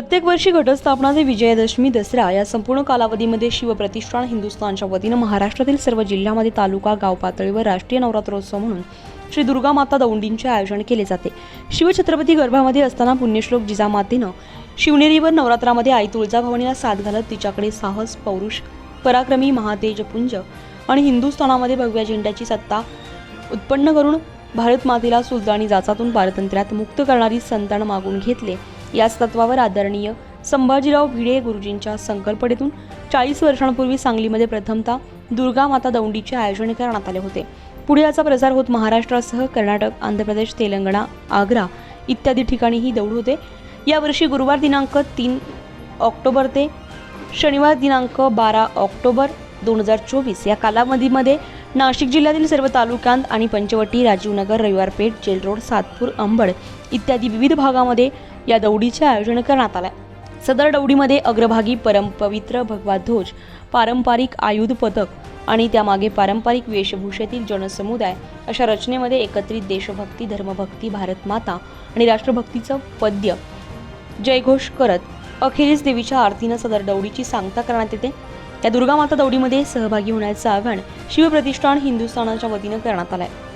प्रत्येक वर्षी घटस्थापना ते विजयादशमी दसरा या संपूर्ण कालावधीमध्ये शिवप्रतिष्ठान हिंदुस्थानच्या वतीनं महाराष्ट्रातील सर्व जिल्ह्यामध्ये तालुका गाव पातळीवर राष्ट्रीय नवरात्रोत्सव म्हणून श्री दुर्गा माता दौंडींचे आयोजन केले जाते. शिवछत्रपती गर्भामध्ये असताना पुण्यश्लोक जिजामातेनं शिवनेरीवर नवरात्रामध्ये आई तुळजाभवानीला साथ घालत तिच्याकडे साहस पौरुष पराक्रमी महातेजपुंज आणि हिंदुस्थानामध्ये भगव्या झेंड्याची सत्ता उत्पन्न करून भारत मातेला सुलतानी जाचातून पारतंत्र्यात मुक्त करणारी संतान मागून घेतले. याच तत्वावर आदरणीय संभाजीराव भिडे गुरुजींच्या संकल्पनेतून चाळीस वर्षांपूर्वी सांगलीमध्ये प्रथमतः दुर्गा माता दौंडीचे आयोजन करण्यात आले होते. पुढे याचा प्रसार होत महाराष्ट्रासह कर्नाटक आंध्र प्रदेश तेलंगणा आग्रा इत्यादी ठिकाणी ही दौड होते. यावर्षी गुरुवार दिनांक तीन ऑक्टोबर ते शनिवार दिनांक बारा ऑक्टोबर दोन हजार चोवीस या कालावधीमध्ये नाशिक जिल्ह्यातील सर्व तालुक्यांत आणि पंचवटी राजीवनगर रविवारपेठ जेल रोड सातपूर अंबड इत्यादी विविध भागामध्ये या दौडीचे आयोजन करण्यात आले सदर दौडीमध्ये अग्रभागी परमपवित्र भगवा ध्वज पारंपरिक आयुध पदक आणि त्यामागे पारंपरिक वेशभूषेतील जनसमुदाय अशा रचनेमध्ये एकत्रित देशभक्ती धर्मभक्ती भारत माता आणि राष्ट्रभक्तीचं पद्य जयघोष करत अखेरीस देवीच्या आरतीनं सदर दौडीची सांगता करण्यात येते. या दुर्गा माता दौडीमध्ये सहभागी होण्याचं आवाहन शिवप्रतिष्ठान हिंदुस्थानाच्या वतीनं करण्यात आलं आहे